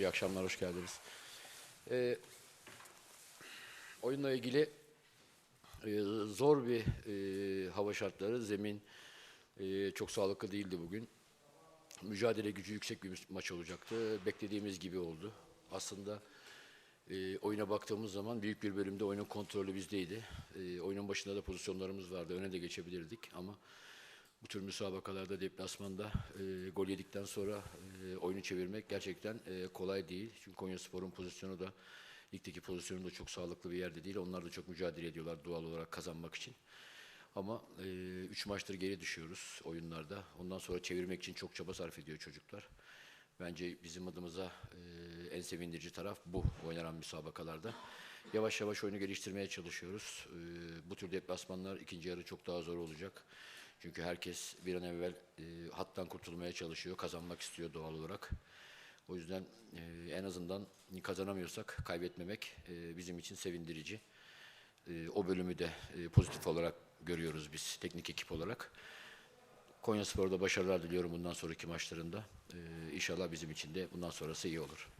İyi akşamlar, hoş geldiniz. Ee, oyunla ilgili e, zor bir e, hava şartları, zemin e, çok sağlıklı değildi bugün. Mücadele gücü yüksek bir maç olacaktı. Beklediğimiz gibi oldu. Aslında e, oyuna baktığımız zaman büyük bir bölümde oyunun kontrolü bizdeydi. E, oyunun başında da pozisyonlarımız vardı. Öne de geçebilirdik ama bu tür müsabakalarda deplasmanda e, gol yedikten sonra e, oyunu çevirmek gerçekten e, kolay değil. Çünkü Konyaspor'un pozisyonu da ligdeki pozisyonu da çok sağlıklı bir yerde değil. Onlar da çok mücadele ediyorlar doğal olarak kazanmak için. Ama e, üç maçtır geri düşüyoruz oyunlarda. Ondan sonra çevirmek için çok çaba sarf ediyor çocuklar. Bence bizim adımıza en sevindirici taraf bu oynanan müsabakalarda. Yavaş yavaş oyunu geliştirmeye çalışıyoruz. Bu tür deplasmanlar ikinci yarı çok daha zor olacak. Çünkü herkes bir an evvel e, hattan kurtulmaya çalışıyor, kazanmak istiyor doğal olarak. O yüzden e, en azından kazanamıyorsak kaybetmemek e, bizim için sevindirici. E, o bölümü de e, pozitif olarak görüyoruz biz teknik ekip olarak. Konyaspor'da başarılar diliyorum bundan sonraki maçlarında. E, inşallah bizim için de bundan sonrası iyi olur.